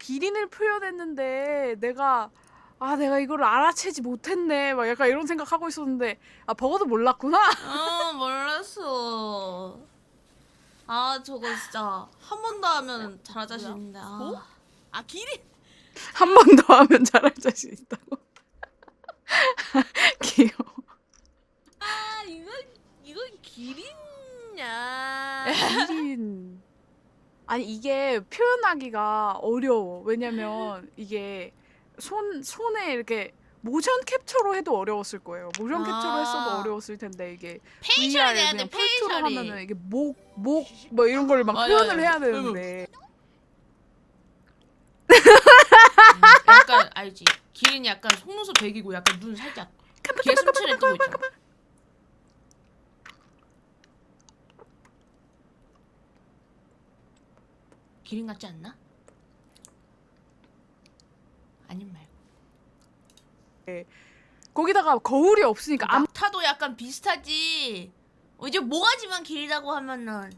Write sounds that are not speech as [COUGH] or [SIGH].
기린을 표현했는데 내가 아 내가 이걸 알아채지 못했네 막 약간 이런 생각하고 있었는데 아 버거도 몰랐구나 [LAUGHS] 아 몰랐어. 아 저거 진짜 한 번 더 하면 잘할 자신 있는데. 아. 어? 아 기린. 한 번 더 하면 잘할 자신 있다고 [LAUGHS] 귀여워 아 이건 이건 기린이야. 기린 아니 이게 표현하기가 어려워 왜냐면 이게 손 손에 이렇게 모션 캡처로 해도 어려웠을 거예요 모션 캡처로 아. 했어도 어려웠을 텐데 이게 페이셜 VR 해야 그냥 돼. 풀트로 페이셜이. 하면은 이게 목 목 뭐 이런 걸 막 맞아요. 표현을 해야 되는데 약간 알지. 기린이 약간 속눈썹 베기고 약간 눈 살짝 개슴츠레 뜨고 있잖아. 기린 같지 않나? 아님 말고. 거기다가 거울이 없으니까 아무 낙타도 약간 비슷하지. 어, 이제 모가지만 길다고 하면은